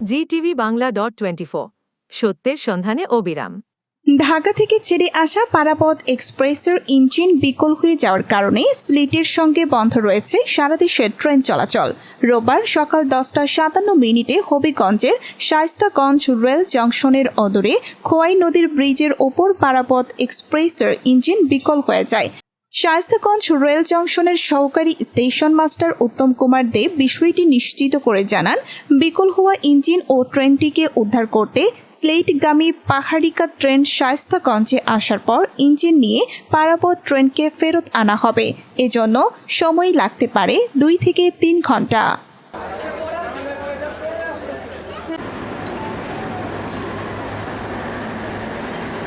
Zee TV Bangla dot twenty সত্যের সন্ধানে অবিরাম। ঢাকা থেকে ছেড়ে আসা পারাপথ এক্সপ্রেসের ইঞ্জিন বিকল হয়ে যাওয়ার কারণে স্লিটের সঙ্গে বন্ধ রয়েছে সারা দেশের ট্রেন চলাচল। রোববার সকাল দশটা সাতান্ন মিনিটে হবিগঞ্জের শায়স্তাগঞ্জ রেল জংশনের অদূরে খোয়াই নদীর ব্রিজের ওপর পারাপথ এক্সপ্রেসের ইঞ্জিন বিকল হয়ে যায়। শায়স্তাগঞ্জ রেল জংশনের সহকারী স্টেশন মাস্টার উত্তম কুমার দেব বিষয়টি নিশ্চিত করে জানান, বিকল হওয়া ইঞ্জিন ও ট্রেনটিকে উদ্ধার করতে স্লেটগামী পাহাড়িকা ট্রেন শায়স্তাগঞ্জে আসার পর ইঞ্জিন নিয়ে পারাপথ ট্রেনকে ফেরত আনা হবে। এজন্য সময় লাগতে পারে দুই থেকে তিন ঘণ্টা।